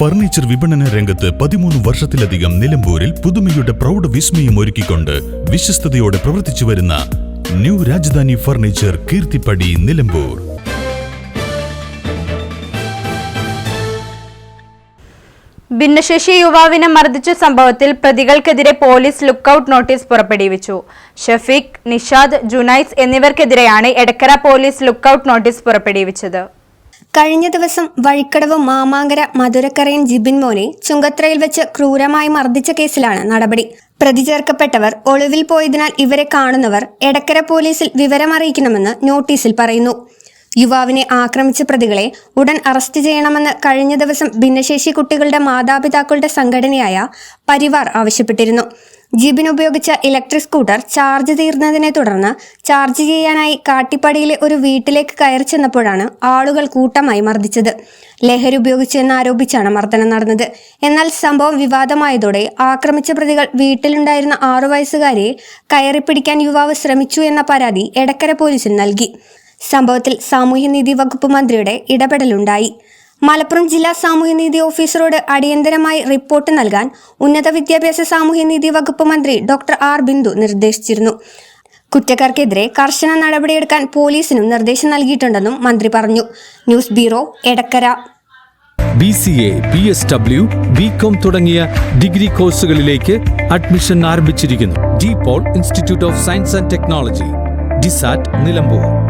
Furniture വിപണന രംഗത്ത് പതിമൂന്ന് വർഷത്തിലധികം നിലമ്പൂരിൽ പുതുമയുടെ പ്രൗഢ വിസ്മയം ഒരുക്കിക്കൊണ്ട് വിശ്വസ്തയോടെ പ്രവർത്തിച്ചു വരുന്ന ന്യൂ രാജധാനി ഫർണിച്ചർ കീർത്തിപ്പടി നിലമ്പൂർ. ഭിന്നശേഷി യുവാവിനെ മർദ്ദിച്ച സംഭവത്തിൽ പ്രതികൾക്കെതിരെ പോലീസ് ലുക്കൌട്ട് നോട്ടീസ് പുറപ്പെടുവിച്ചു. ഷഫീഖ് നിഷാദ് ജുനൈസ് എന്നിവർക്കെതിരെയാണ് എടക്കര പോലീസ് ലുക്കൌട്ട് നോട്ടീസ് പുറപ്പെടുവിച്ചത്. കഴിഞ്ഞ ദിവസം വഴിക്കടവ് മാമാങ്കര മധുരക്കരയൻ ജിബിൻ മോനെ ചുങ്കത്രയിൽ വെച്ച് ക്രൂരമായി മർദ്ദിച്ച കേസിലാണ് നടപടി. പ്രതി ചേർക്കപ്പെട്ടവർ ഒളിവിൽ പോയതിനാൽ ഇവരെ കാണുന്നവർ എടക്കര പോലീസിൽ വിവരമറിയിക്കണമെന്ന് നോട്ടീസിൽ പറയുന്നു. യുവാവിനെ ആക്രമിച്ച പ്രതികളെ ഉടൻ അറസ്റ്റ് ചെയ്യണമെന്ന് കഴിഞ്ഞ ദിവസം ഭിന്നശേഷി കുട്ടികളുടെ മാതാപിതാക്കളുടെ സംഘടനയായ പരിവാർ ആവശ്യപ്പെട്ടിരുന്നു. ജീബിന് ഉപയോഗിച്ച ഇലക്ട്രിക് സ്കൂട്ടർ ചാർജ് തീർന്നതിനെ തുടർന്ന് ചാർജ് ചെയ്യാനായി കാട്ടിപ്പടിയിലെ ഒരു വീട്ടിലേക്ക് കയറി ചെന്നപ്പോഴാണ് ആളുകൾ കൂട്ടമായി മർദ്ദിച്ചത്. ലഹരി ഉപയോഗിച്ചു എന്നാരോപിച്ചാണ് മർദ്ദനം നടന്നത്. എന്നാൽ സംഭവം വിവാദമായതോടെ ആക്രമിച്ച പ്രതികൾ വീട്ടിലുണ്ടായിരുന്ന ആറു കയറി പിടിക്കാൻ യുവാവ് ശ്രമിച്ചു എന്ന പരാതി എടക്കര പോലീസിൽ നൽകി. സംഭവത്തിൽ സാമൂഹ്യനീതി വകുപ്പ് മന്ത്രിയുടെ ഇടപെടലുണ്ടായി. മലപ്പുറം ജില്ലാ സാമൂഹ്യനീതി ഓഫീസറോട് അടിയന്തരമായി റിപ്പോർട്ട് നൽകാൻ ഉന്നത വിദ്യാഭ്യാസ സാമൂഹ്യനീതി വകുപ്പ് മന്ത്രി ഡോക്ടർ ആർ. ബിന്ദു നിർദ്ദേശിച്ചിരുന്നു. കുറ്റക്കാർക്കെതിരെ കർശന നടപടിയെടുക്കാൻ പോലീസിനും നിർദ്ദേശം നൽകിയിട്ടുണ്ടെന്നും മന്ത്രി പറഞ്ഞു. News bureau Edakkara. B C A B S W B com തുടങ്ങിയ ഡിഗ്രി കോഴ്സുകളിലേക്ക് അഡ്മിഷൻ ആരംഭിച്ചിരിക്കുന്നു. De Paul institute of science and technology DISAT Nilambur.